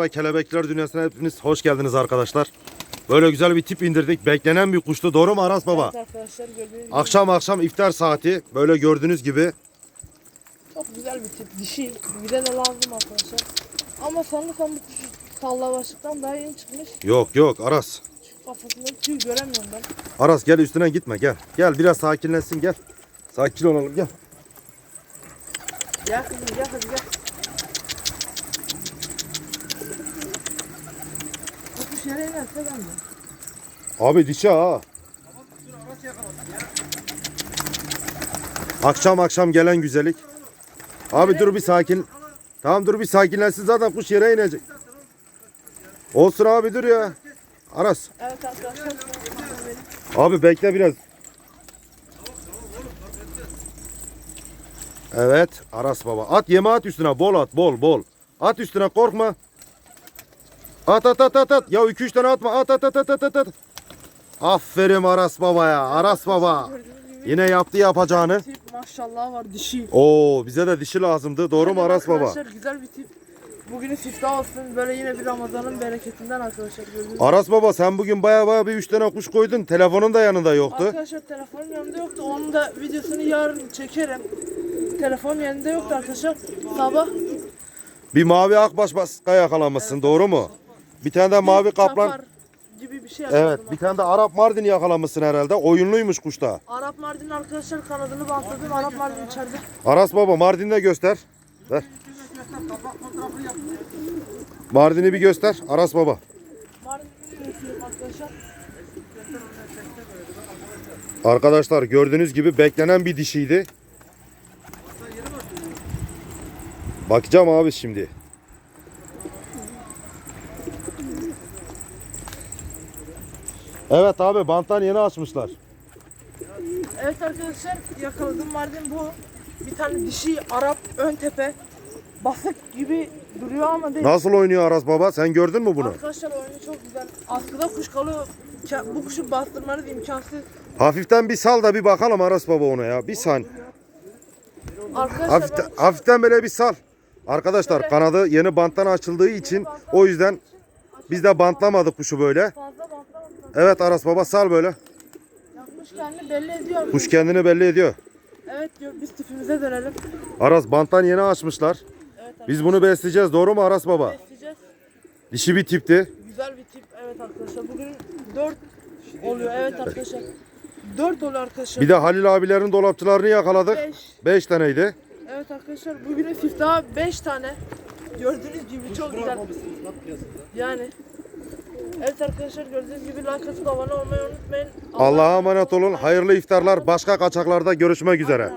Ve Kelebekler Dünyası'na hepiniz hoş geldiniz arkadaşlar. Böyle güzel bir tip indirdik. Beklenen bir kuştu. Doğru mu Aras Baba? Evet arkadaşlar gördüğünüz gibi Akşam akşam iftar saati. Böyle gördüğünüz gibi. çok güzel bir tip. Dişi. Bize de lazım arkadaşlar. Ama sanırsam bu kuş salla başlıktan daha yeni çıkmış. Yok yok Aras. Şu kafasında tüy göremiyorum ben. Aras gel üstüne gitme gel. Gel biraz sakinleşsin gel. Sakin olalım gel. Gel kızım gel hadi gel. Ben de. Abi dişi ha. Akşam akşam gelen güzellik. Abi dur bir sakin. Tamam dur bir sakinlensin zaten kuş yere inecek. Olsun abi dur ya. Aras. Evet arkadaşlar. Abi bekle biraz. Evet Aras baba. At yeme at üstüne bol at bol bol. At üstüne korkma. At at at at at. Ya 2-3 tane atma. At at at at at at. Aferin Aras baba ya. Aras baba. Yine yaptı yapacağını. tip maşallah var dişi. Oo bize de dişi lazımdı. Doğru mu Aras baba? Arkadaşlar güzel bir tip. Bugünün siftah olsun. Böyle yine bir Ramazan'ın bereketinden arkadaşlar gördüğünüz Aras baba sen bugün baya baya bir 3 tane kuş koydun. Telefonun da yanında yoktu. Arkadaşlar telefonum yanımda yoktu. Onun da videosunu yarın çekerim. Telefon yanında yoktu arkadaşlar. Sabah Bir mavi akbaş baska yakalamışsın. Doğru mu? Bir tane de mavi kaplan. çapar gibi bir şey yakaladım. Evet bir tane de Arap Mardin yakalamışsın herhalde. Oyunluymuş kuşta. Arap Mardin arkadaşlar kanadını bantladım. Arap Mardin içeride. Aras baba Mardin'i de göster. Ver. Mardin'i bir göster. Aras baba. Mardin'i gösteriyorum arkadaşlar. Arkadaşlar gördüğünüz gibi beklenen bir dişiydi. Bakacağım abi şimdi. Evet abi banttan yeni açmışlar. Evet arkadaşlar yakaladım Mardin bu. Bir tane dişi Arap ön tepe. Basık gibi duruyor ama değil. Nasıl oynuyor Aras baba? Sen gördün mü bunu? Arkadaşlar oyunu çok güzel. Askıda kuş kalıyor. Ke- Bu kuşu bastırmanız imkansız. Hafiften bir sal da bir bakalım Aras baba ona ya. Bir saniye. Arkadaşlar Hafiften, ben- hafiften böyle bir sal. Arkadaşlar kanadı yeni banttan açıldığı için o yüzden biz de bantlamadık kuşu böyle. Evet Aras baba sal böyle. Yapmış kendini belli ediyor. Kuş kendini belli ediyor. Evet diyor biz tipimize dönelim. Aras banttan yeni açmışlar. Evet Biz bunu besleyeceğiz doğru mu Aras baba? besleyeceğiz. Dişi bir tipti. Güzel bir tip evet arkadaşlar. Bugün 4 oluyor evet arkadaşlar. 4 oluyor arkadaşlar. Bir de Halil abilerin dolapçılarını yakaladık. 5. 5 taneydi. Evet arkadaşlar bugünün siftahı 5 tane. Gördüğünüz gibi çok güzel. Yani. Evet arkadaşlar gördüğünüz gibi like atıp abone olmayı unutmayın. Allah'a emanet olun. Hayırlı iftarlar. Başka kaçaklarda görüşmek üzere.